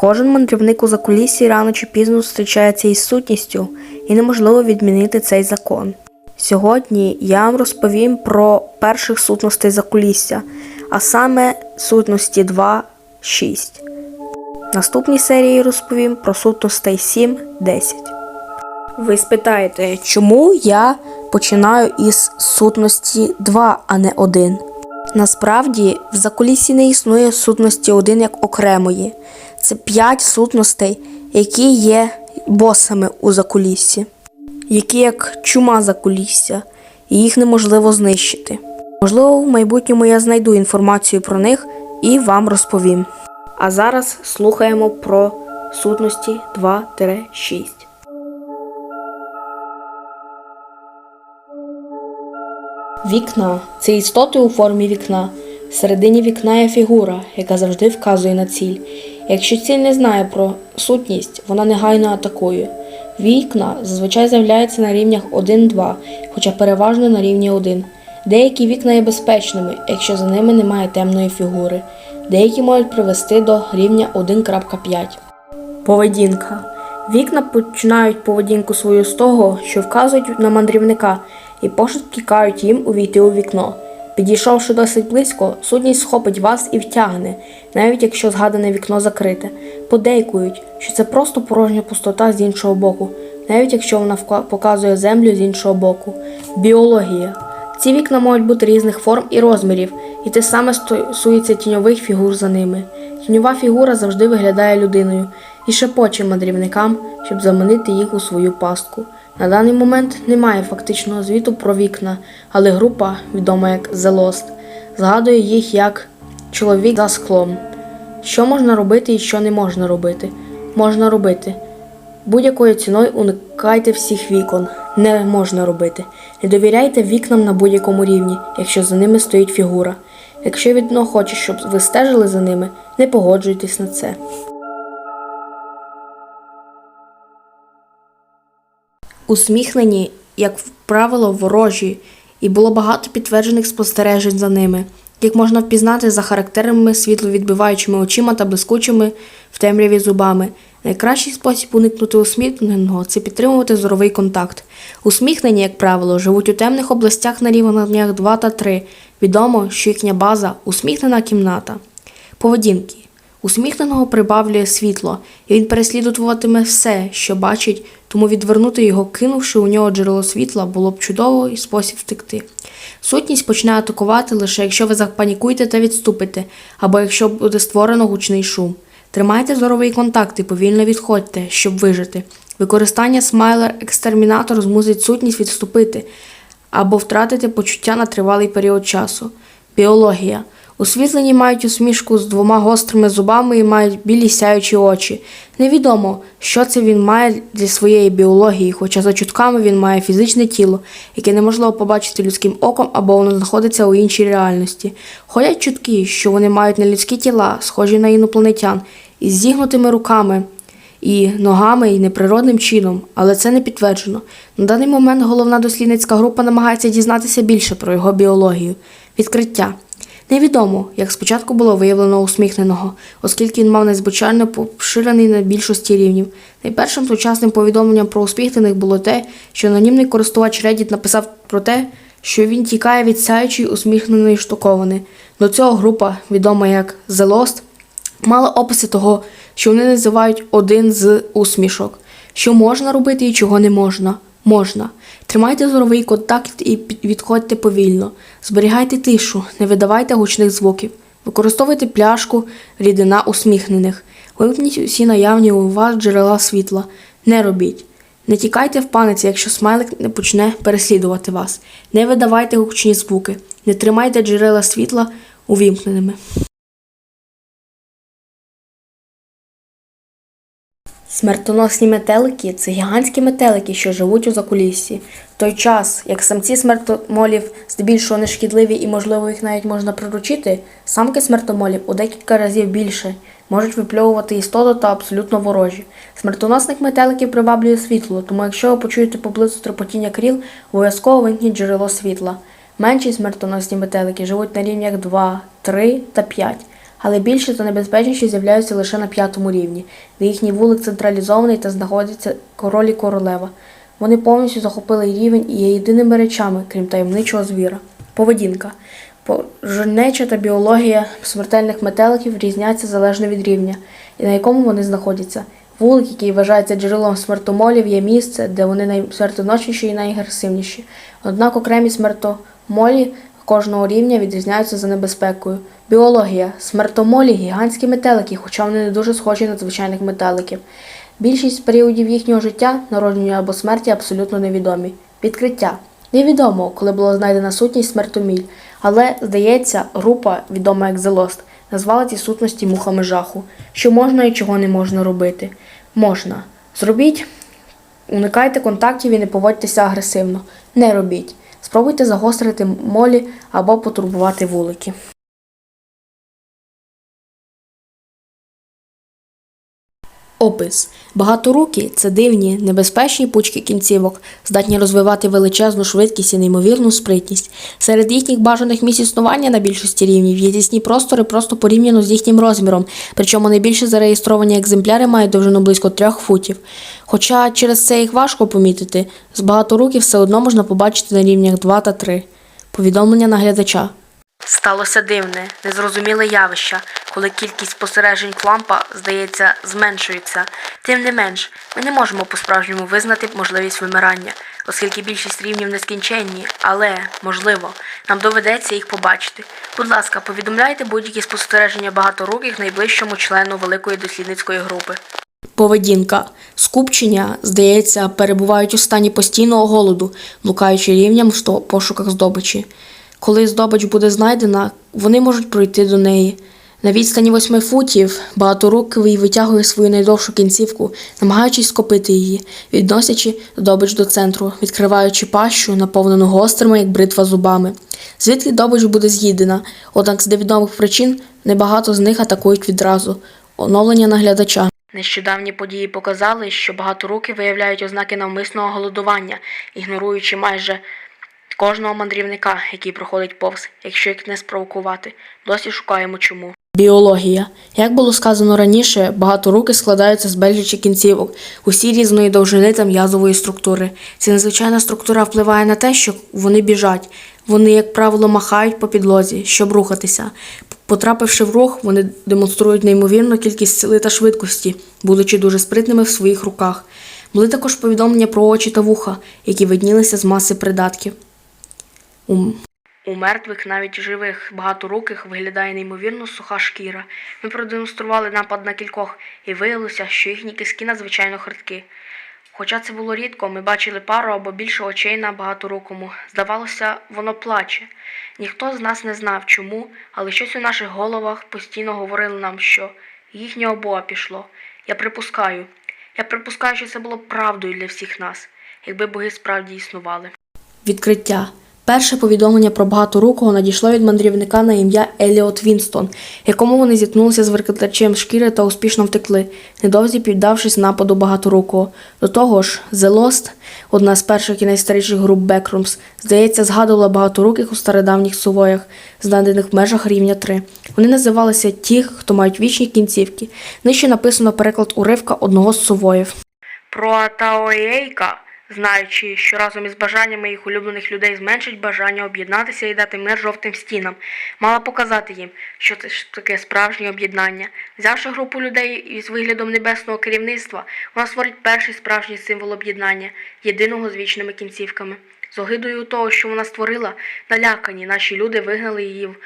Кожен мандрівник у закуліссі рано чи пізно зустрічається із сутністю, і неможливо відмінити цей закон. Сьогодні я вам розповім про перших сутностей закулісся, а саме сутності 2, 6. В наступній серії розповім про сутностей 7, 10. Ви спитаєте, чому я починаю із сутності 2, а не 1? Насправді, в закулісі не існує сутності 1 як окремої. Це 5 сутностей, які є босами у закуліссі, які як чума закулісся, і їх неможливо знищити. Можливо, в майбутньому я знайду інформацію про них і вам розповім. А зараз слухаємо про сутності 2-6. Вікна це істоти у формі вікна. Всередині вікна є фігура, яка завжди вказує на ціль. Якщо ціль не знає про сутність, вона негайно атакує. Вікна зазвичай з'являються на рівнях 1-2, хоча переважно на рівні 1. Деякі вікна є безпечними, якщо за ними немає темної фігури. Деякі можуть привести до рівня 1.5. Поведінка. Вікна починають поведінку свою з того, що вказують на мандрівника, і пошепки кажуть їм увійти у вікно. Підійшовши досить близько, сутність схопить вас і втягне, навіть якщо згадане вікно закрите. Подейкують, що це просто порожня пустота з іншого боку, навіть якщо вона показує землю з іншого боку. Біологія. Ці вікна можуть бути різних форм і розмірів, і те саме стосується тіньових фігур за ними. Тіньова фігура завжди виглядає людиною і шепоче мандрівникам, щоб заманити їх у свою пастку. На даний момент немає фактичного звіту про вікна, але група, відома як The Lost, згадує їх як чоловік за склом. Що можна робити і що не можна робити? Можна робити. Будь-якою ціною уникайте всіх вікон. Не можна робити. Не довіряйте вікнам на будь-якому рівні, якщо за ними стоїть фігура. Якщо відно хоче, щоб ви стежили за ними, не погоджуйтесь на це. Усміхнені, як правило, ворожі, і було багато підтверджених спостережень за ними. Їх можна впізнати за характерними світловідбиваючими очима та блискучими в темряві зубами. Найкращий спосіб уникнути усміхненого це підтримувати зоровий контакт. Усміхнені, як правило, живуть у темних областях на рівнях 2 та 3. Відомо, що їхня база усміхнена кімната. Поведінки. Усміхненого прибавлює світло, і він переслідуватиме все, що бачить, тому відвернути його, кинувши у нього джерело світла, було б чудовий спосіб втекти. Сутність почне атакувати лише якщо ви запанікуєте та відступите, або якщо буде створено гучний шум. Тримайте зоровий контакт і повільно відходьте, щоб вижити. Використання смайлер екстермінатор змусить сутність відступити або втратити почуття на тривалий період часу. Біологія. Освітлені мають усмішку з двома гострими зубами і мають білі сяючі очі. Невідомо, що це він має для своєї біології, хоча за чутками він має фізичне тіло, яке неможливо побачити людським оком або воно знаходиться у іншій реальності. Ходять чутки, що вони мають нелюдські тіла, схожі на інопланетян, із зігнутими руками і ногами і неприродним чином, але це не підтверджено. На даний момент головна дослідницька група намагається дізнатися більше про його біологію. Відкриття. Невідомо, як спочатку було виявлено усміхненого, оскільки він мав незвичайно поширений на більшості рівнів. Найпершим сучасним повідомленням про усміхнених було те, що анонімний користувач Reddit написав про те, що він тікає від сяючої усміхненої штуковини. До цього група, відома як The Lost, мала описи того, що вони називають один з усмішок. Що можна робити і чого не можна. Можна. Тримайте зоровий контакт і відходьте повільно. Зберігайте тишу, не видавайте гучних звуків. Використовуйте пляшку, рідина усміхнених. Вимкніть усі наявні у вас джерела світла. Не робіть. Не тікайте в паниці, якщо смайлик не почне переслідувати вас. Не видавайте гучні звуки. Не тримайте джерела світла увімкненими. Смертоносні метелики це гігантські метелики, що живуть у закуліссі. В той час, як самці смертомолів здебільшого нешкідливі і, можливо, їх навіть можна приручити, самки смертомолів у декілька разів більше можуть випльовувати істоту та абсолютно ворожі. Смертоносних метеликів приваблює світло, тому якщо ви почуєте поблизу трепотіння кріл, обов'язково вимкніть джерело світла. Менші смертоносні метелики живуть на рівнях 2, 3 та 5. Але більше та небезпечніші з'являються лише на п'ятому рівні, де їхній вулик централізований та знаходяться король і королева. Вони повністю захопили рівень і є єдиними речами, крім таємничого звіра. Поведінка. Пожежнеча та біологія смертельних метеликів різняться залежно від рівня, і на якому вони знаходяться. Вулик, який вважається джерелом смертомолів, є місце, де вони найсмертоносніші і найагресивніші. Однак окремі смертомолі кожного рівня відрізняються за небезпекою. Біологія. Смертомолі гігантські метелики, хоча вони не дуже схожі на звичайних метеликів. Більшість періодів їхнього життя, народження або смерті, абсолютно невідомі. Відкриття. Невідомо, коли була знайдена сутність смертоміль, але, здається, група, відома як Lost, назвала ці сутності мухами жаху. Що можна і чого не можна робити? Можна. Зробіть, уникайте контактів і не поводьтеся агресивно. Не робіть. Спробуйте загострити молі або потурбувати вулики. Опис. Багаторукі це дивні, небезпечні пучки кінцівок, здатні розвивати величезну швидкість і неймовірну спритність. Серед їхніх бажаних місць існування на більшості рівнів є тісні простори просто порівняно з їхнім розміром, причому найбільше зареєстровані екземпляри мають довжину близько трьох футів. Хоча через це їх важко помітити, з багаторуків все одно можна побачити на рівнях 2 та 3. Повідомлення наглядача. Сталося дивне, незрозуміле явище, коли кількість спостережень клампа, здається, зменшується. Тим не менш, ми не можемо по-справжньому визнати можливість вимирання, оскільки більшість рівнів нескінченні, але, можливо, нам доведеться їх побачити. Будь ласка, повідомляйте будь-які спостереження багаторуких найближчому члену великої дослідницької групи. Поведінка. Скупчення, здається, перебувають у стані постійного голоду, блукаючи рівням в пошуках здобичі. Коли здобич буде знайдена, вони можуть пройти до неї. На відстані восьми футів багаторукий витягує свою найдовшу кінцівку, намагаючись скопити її, відносячи здобич до центру, відкриваючи пащу, наповнену гострими, як бритва зубами. Звідки добич буде з'їдена, однак з невідомих причин небагато з них атакують відразу. Оновлення наглядача. Нещодавні події показали, що багаторуки виявляють ознаки навмисного голодування, ігноруючи майже кожного мандрівника, який проходить повз, якщо їх не спровокувати. Досі шукаємо чому. Біологія. Як було сказано раніше, багаторуки складаються з безлічі кінцівок, усі різної довжини та м'язової структури. Ця незвичайна структура впливає на те, що вони біжать. Вони, як правило, махають по підлозі, щоб рухатися. Потрапивши в рух, вони демонструють неймовірну кількість сили та швидкості, будучи дуже спритними в своїх руках. Були також повідомлення про очі та вуха, які виднілися з маси придатків. У, у мертвих, навіть живих багаторуких, виглядає неймовірно суха шкіра. Ми продемонстрували напад на кількох, і виявилося, що їхні киски надзвичайно хриткі. Хоча це було рідко, ми бачили пару або більше очей на багаторукому. Здавалося, воно плаче. Ніхто з нас не знав чому, але щось у наших головах постійно говорило нам, що їхнє обоа пішло. Я припускаю. Я припускаю, що це було правдою для всіх нас, якби боги справді існували. Відкриття. Перше повідомлення про багаторукого надійшло від мандрівника на ім'я Еліот Вінстон, якому вони зіткнулися з викрадачем шкіри та успішно втекли, недовзі піддавшись нападу багаторукого. До того ж, The Lost, одна з перших і найстаріших груп Backrooms, здається, згадувала багаторуких у стародавніх сувоях, знайдених в межах рівня 3. Вони називалися ті, хто мають вічні кінцівки. Нижче написано переклад уривка одного з сувоїв. Про Атаоєйка, знаючи, що разом із бажаннями їх улюблених людей зменшить бажання об'єднатися і дати мир жовтим стінам, мала показати їм, що це ж таке справжнє об'єднання. Взявши групу людей із виглядом небесного керівництва, вона створить перший справжній символ об'єднання, єдиного з вічними кінцівками. З огидою того, що вона створила, налякані наші люди вигнали її в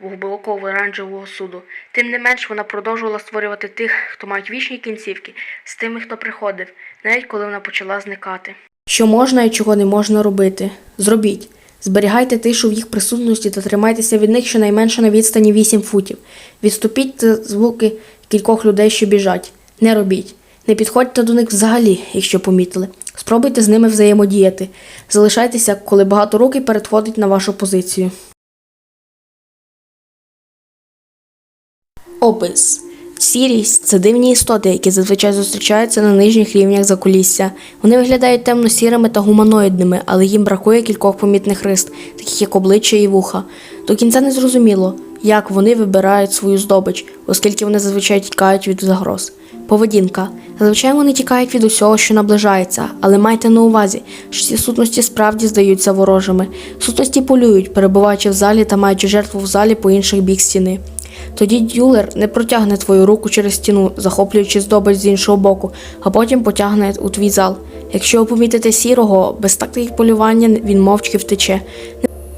глибокого оранжевого суду. Тим не менш, вона продовжувала створювати тих, хто мають вічні кінцівки, з тими, хто приходив, навіть коли вона почала зникати. Що можна і чого не можна робити? Зробіть. Зберігайте тишу в їх присутності та тримайтеся від них щонайменше на відстані 8 футів. Відступіть та звуки кількох людей, що біжать. Не робіть. Не підходьте до них взагалі, якщо помітили. Спробуйте з ними взаємодіяти. Залишайтеся, коли багато руки переходить на вашу позицію. Опис. Сірість це дивні істоти, які зазвичай зустрічаються на нижніх рівнях закулісся. Вони виглядають темно-сірими та гуманоїдними, але їм бракує кількох помітних рис, таких як обличчя і вуха. До кінця не зрозуміло, як вони вибирають свою здобич, оскільки вони зазвичай тікають від загроз. Поведінка. Зазвичай вони тікають від усього, що наближається, але майте на увазі, що ці сутності справді здаються ворожими. Сутності полюють, перебуваючи в залі та маючи жертву в залі по інших бік стіни. Тоді дюлер не протягне твою руку через стіну, захоплюючи здобич з іншого боку, а потім потягне у твій зал. Якщо ви помітите сірого, без тактики полювання він мовчки втече.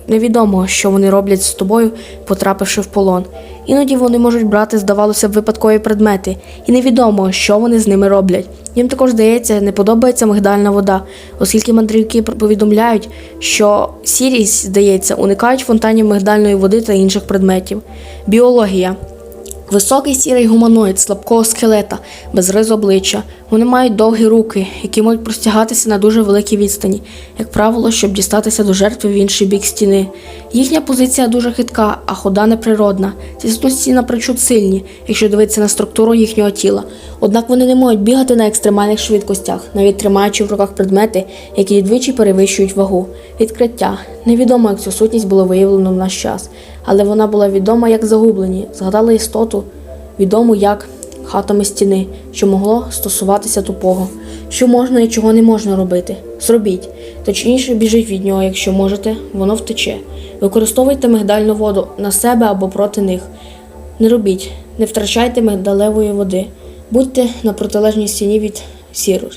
Невідомо, що вони роблять з тобою, потрапивши в полон. Іноді вони можуть брати, здавалося б, випадкові предмети, і невідомо, що вони з ними роблять. Їм також здається, не подобається мигдальна вода, оскільки мандрівки повідомляють, що сірість, здається, уникають фонтанів мигдальної води та інших предметів. Біологія. Високий сірий гуманоїд слабкого скелета, без риз обличчя. Вони мають довгі руки, які можуть простягатися на дуже великій відстані, як правило, щоб дістатися до жертви в інший бік стіни. Їхня позиція дуже хитка, а хода неприродна. Ці сутності напрочуд сильні, якщо дивитися на структуру їхнього тіла. Однак вони не можуть бігати на екстремальних швидкостях, навіть тримаючи в руках предмети, які двічі перевищують вагу. Відкриття. Невідомо, як цю сутність було виявлено в наш час, але вона була відома як загублені. Згадали істоту, відому як хатами стіни, що могло стосуватися тупого. Що можна і чого не можна робити. Зробіть. Точніше, біжіть від нього, якщо можете, воно втече. Використовуйте мигдальну воду на себе або проти них. Не робіть, не втрачайте мигдалевої води. Будьте на протилежній стіні від сірого.